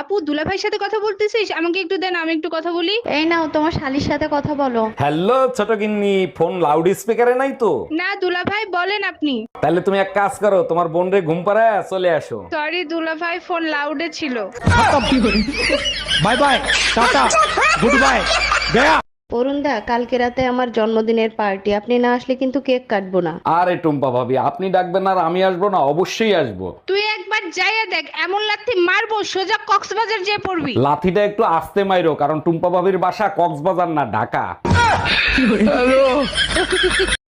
আপু দুলাভাইয়ের সাথে কথা বলতেছিস? আমাকে একটু দেন আমি একটু কথা বলি। এই নাও তোমার শালির সাথে কথা বলো। হ্যালো ছোট গিন্নি ফোন লাউড স্পিকারে নাই তো? না দুলাভাই বলেন আপনি। তাহলে তুমি এক কাজ করো তোমার বোন রে ঘুম পাড়ায় চলে আসো। সরি দুলাভাই ফোন লাউডে ছিল। Bye bye tata good bye Gaya. Arun দা কালকে রাতে আমার জন্মদিনের পার্টি। আপনি না আসলে কিন্তু কেক কাটবো না। আরে টুম্পা ভাবি আপনি ডাকবেন আর আমি আসব না অবশ্যই আসব। তুই একবার যাইয়া দেখ এমন লাথি মারবো সোজা কক্সবাজার যেয়ে পড়বি। লাথিটা একটু আস্তে মাইরো কারণ টুম্পা ভাবির বাসা কক্সবাজার না ঢাকা।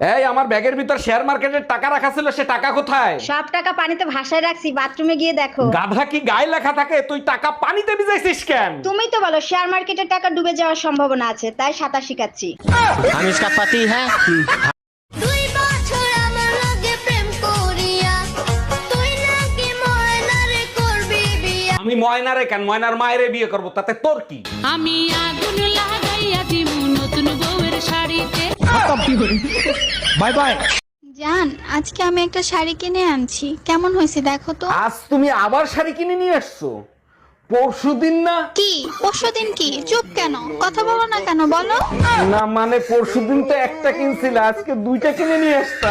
এই আমার ব্যাগের ভিতর শেয়ার মার্কেটের টাকা রাখা ছিল সে টাকা কোথায়? সব টাকা পানিতে ভাসায় রাখছি বাথরুমে গিয়ে দেখো। গাধা কি গায়ে লেখা থাকে? তুই টাকা পানিতে ভিজাইছিস কেন? তুমি তো বলো শেয়ার মার্কেটের টাকা ডুবে যাওয়ার সম্ভাবনা আছে তাই সাঁতার শিখাচ্ছি। আমি ইসকা পাতি হ্যাঁ? আমি ময়নারে কেন? ময়নার মায়েরে বিয়ে করব তাতে তোর কি? আমি আগুন লাগা বাই বাই জান আজকে আমি একটা শাড়ি কিনে আনছি। কেমন হয়েছে দেখো তো। আজ তুমি আবার শাড়ি কিনে নিয়ে আসছো? পরশুদিন না? কি? পরশুদিন কি? চুপ কেন? কথা বলো না কেন বলো। না মানে পরশুদিন তো একটা কিনছিল আজকে দুইটা কিনে নিয়ে আসতা।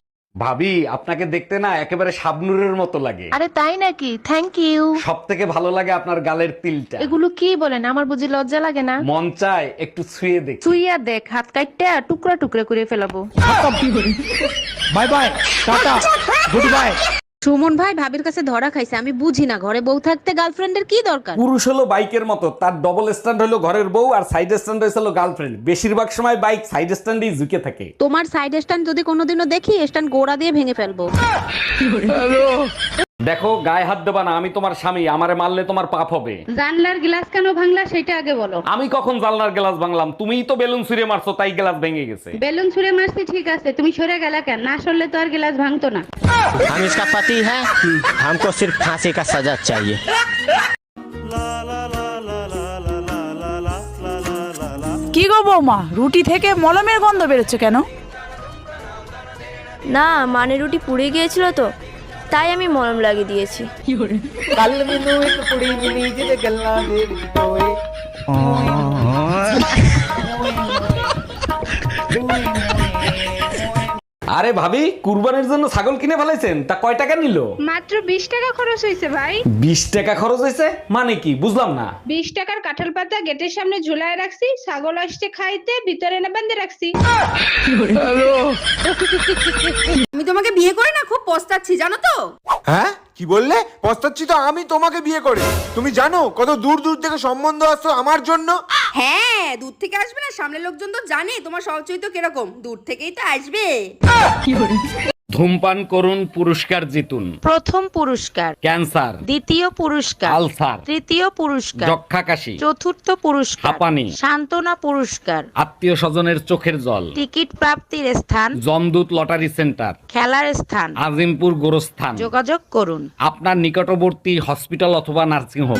ভাবি আপনাকে দেখতে না একেবারে শাবনুরের মতো লাগে। আরে তাই নাকি? থ্যাংক ইউ সব থেকে ভালো লাগে আপনার গালের তিলটা। এগুলো কি বলেন? আমার বুঝি লজ্জা লাগে না? মন চায় একটু ছুঁয়ে দেখ। ছুঁয়া দেখ হাত কাটতে টুকরা টুকরা করে ফেলাবো। Bye bye tata good bye Suman ভাই ভাবির কাছে ধরা খাইছে আমি বুঝি না ঘরে বউ থাকতে গার্লফ্রেন্ডের কি দরকার? পুরুষ হলো বাইকের মতো তার ডবল স্ট্যান্ড হলো ঘরের বউ আর সাইড স্ট্যান্ড হয়েছিল গার্লফ্রেন্ড বেশিরভাগ সময় বাইক সাইড স্ট্যান্ডেই ঝুঁকে থাকে। তোমার সাইড স্ট্যান্ড যদি কোনোদিনও দেখি স্ট্যান্ড গোড়া দিয়ে ভেঙে ফেলব। দেখো গায়ে হাত দেবা না আমি তোমার স্বামী আমারে মারলে তোমার পাপ হবে জানলার গ্লাস কেন ভাঙলা সেটা আগে বলো আমি কখন জানলার গ্লাস ভাঙলাম তুমিই তো বেলুন ছুঁড়ে মারছো তাই গ্লাস ভেঙে গেছে বেলুন ছুঁড়ে মারছি ঠিক আছে তুমি সরে গেলা কেন না সরলে তো আর গ্লাস ভাঙতো না हम इसका पति है हमको सिर्फ फांसी का सजा चाहिए কি গো বৌমা রুটি থেকে মলমের গন্ধ বেরোচ্ছে কেন না মানে রুটি পুড়ে গিয়েছিল তো তাই আমি মলম লাগিয়ে দিয়েছি। আরে ভাবি কুরবানির জন্য ছাগল কিনে ফেলাইছেন তা কয় টাকা নিল? মাত্র বিশ টাকা খরচ হয়েছে ভাই। বিশ টাকা খরচ হয়েছে মানে কি বুঝলাম না। বিশ টাকার কাঁঠাল পাতা গেটের সামনে ঝুলায় রাখছি ছাগল আসছে খাইতে ভিতরে না বেঁধে রাখছি। আমি তোমাকে বিয়ে করে না খুব পস্তাচ্ছি জানো তো? হ্যাঁ? কি বললে? পস্তাচ্ছি তো আমি তোমাকে বিয়ে করে। তুমি জানো কত দূর দূর থেকে সম্বন্ধ আসতো আমার জন্য? হ্যাঁ দূর থেকে আসবে না? সামনের লোকজন তো জানে তোমার সহচরিত্র কীরকম? দূর থেকেই তো আসবে। ধূমপান করুন পুরস্কার জিতুন। প্রথম পুরস্কার। ক্যান্সার। দ্বিতীয় পুরস্কার। আলসার। তৃতীয় পুরস্কার। যক্ষা কাশি চতুর্থ পুরস্কার। হাঁপানি। সান্ত্বনা পুরস্কার। আত্মীয় স্বজনের চোখের জল। টিকিট প্রাপ্তির স্থান। জমদূত লটারি সেন্টার। খেলার স্থান। আজিমপুর গোরস্থান। যোগাযোগ করুন। আপনার নিকটবর্তী হসপিটাল অথবা নার্সিং হোম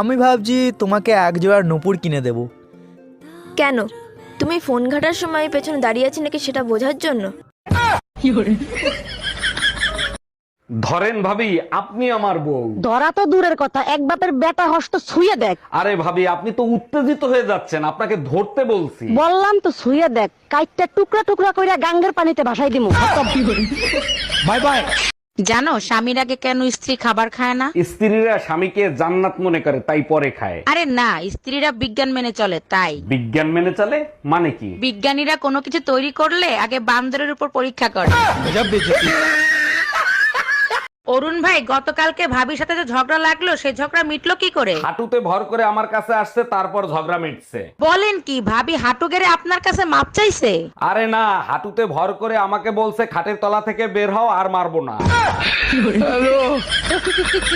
আমি ভাবছি তোমাকে এক জোড়ার নুপুর কিনে দেবো। কেন? তুমি ফোন ঘাটার সময় পেছনে দাঁড়িয়ে আছি নাকি সেটা বোঝার জন্য? ধরেন ভাবি আপনি আমার বউ। ধরা তো দূরের কথা এক বাপের বেটা হস্ত ছুঁয়ে দেখ। আরে ভাবি আপনি তো উত্তেজিত হয়ে যাচ্ছেন আপনাকে ধরতে বলছি। বললাম তো ছুঁয়ে দেখ কাইটটা টুকরা টুকরা কইরা গাঙ্গের পানিতে ভাসাই দিমু। Bye bye. জানো স্বামীর আগে কেন স্ত্রী খাবার খায় না? স্ত্রীরা স্বামীকে জান্নাত মনে করে তাই পরে খায়। আরে না স্ত্রীরা বিজ্ঞান মেনে চলে তাই। বিজ্ঞান মেনে চলে মানে কি? বিজ্ঞানীরা কোনো কিছু তৈরি করলে আগে বান্দরের উপর পরীক্ষা করে। অরুণ ভাই গতকালকে ভাবির সাথে যে ঝগড়া লাগল সেই ঝগড়া মিটলো কি করে? হাঁটুতে ভর করে আমার কাছে আসছে তারপর ঝগড়া মিটছে। বলেন কি ভাবি হাঁটু গেড়ে আপনার কাছে মাপ চাইছে? আরে না হাঁটুতে ভর করে আমাকে বলছে খাটের তলা থেকে বের হও আর মারবো না।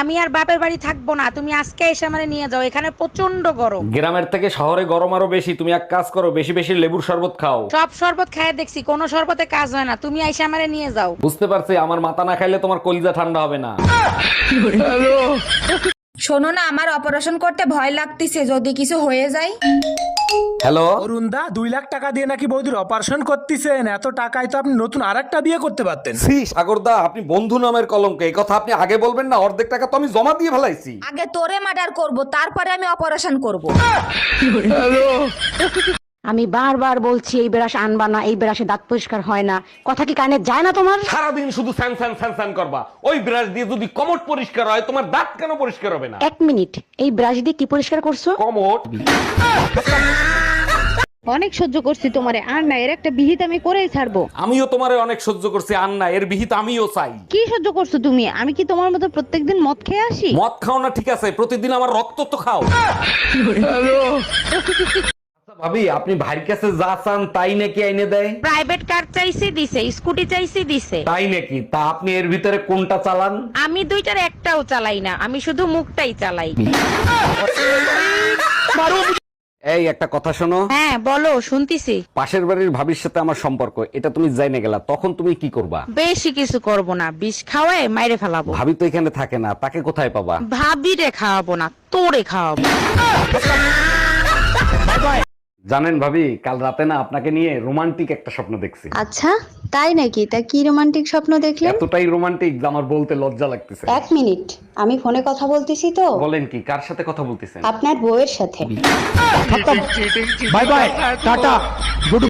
আমি আর বাপের বাড়ি থাকব না। তুমি আজকে এসে আমারে নিয়ে যাও। এখানে প্রচণ্ড গরম। গ্রামের থেকে শহরে গরম আরও বেশি। তুমি এক কাজ করো বেশি বেশি লেবুর শরবত খাও। সব শরবত খায় দেখছি কোনো শরবতে কাজ হয় না। তুমি আইসা আমারে নিয়ে যাও। বুঝতে পারছি আমার মাথা না খাইলে তোমার কলিজা ঠান্ডা হবে না। শোনো না আমার অপারেশন করতে ভয় লাগতেছে। যদি কিছু হয়ে যায়। হ্যালো? অরুণ দা দুই লাখ টাকা দিয়ে নাকি বৌদির অপারেশন করতেছেন। এত টাকায় তো আপনি নতুন আর একটা বিয়ে করতে পারতেন। সি সাগরদা আপনি বন্ধু নামের কলঙ্ক। এই কথা আপনি আগে বলবেন না অর্ধেক টাকা তো আমি জমা দিয়ে ফেলাইছি। আগে তোরে মার্ডার করব তারপরে আমি অপারেশন করব। আমি বারবার বলছি এই ব্রাশ আনবা না এই ব্রাশে দাঁত পরিষ্কার হয় না। কথা কি কানে যায় না তোমার? সারাদিন শুধু স্যান স্যান স্যান স্যান করবা। ওই ব্রাশ দিয়ে যদি কমট পরিষ্কার হয় তোমার দাঁত কেন পরিষ্কার হবে না? এক মিনিট এই ব্রাশ দিয়ে কি পরিষ্কার করছ? কমট? অনেক সহ্য করছি তোমারে আর না এর একটা বিহিত আমি করেই ছাড়বো। আমিও তোমারে অনেক সহ্য করছি আন্না এর বিহিত আমিও চাই। কি সহ্য করছ তুমি? আমি কি তোমার মতো প্রত্যেকদিন মদ খেয়ে আসি? মদ খাও না ঠিক আছে প্রতিদিন আমার রক্ত তো খাও। ভাবি আপনি ভাইয়ের কাছে যা চান তাই নাকি আইনে দেয়? প্রাইভেট কার চাইছি দিছে স্কুটি চাইছি দিছে। তাই নাকি? তা আপনি এর ভিতরে কোনটা চালান? আমি দুইটার একটাও চালাই না আমি শুধু মুখটাই চালাই। এই একটা কথা শোনো। হ্যাঁ বলো শুনতিছি। পাশের বাড়ির ভাবির সাথে আমার সম্পর্ক এটা তুমি জাইনে গেলা তখন তুমি কি করবা? বেশি কিছু করব না বিষ খাওয়ায় মাইরে ফেলাবো। ভাবি তো এখানে থাকে না তাকে কোথায় পাবা? ভাবিরে খাওয়াবো না তোরে খাওয়াবো। জানেন ভাবি কাল রাতে না আপনাকে নিয়ে রোমান্টিক একটা স্বপ্ন দেখছি। আচ্ছা তাই নাকি? তা কি রোমান্টিক স্বপ্ন দেখলেন? এতটাই রোমান্টিক যে আমার বলতে লজ্জা লাগতেছে। এক মিনিট আমি ফোনে কথা বলতেছি তো। বলেন কি কার সাথে কথা বলতেছেন? আপনার বউয়ের সাথে। By bye tata good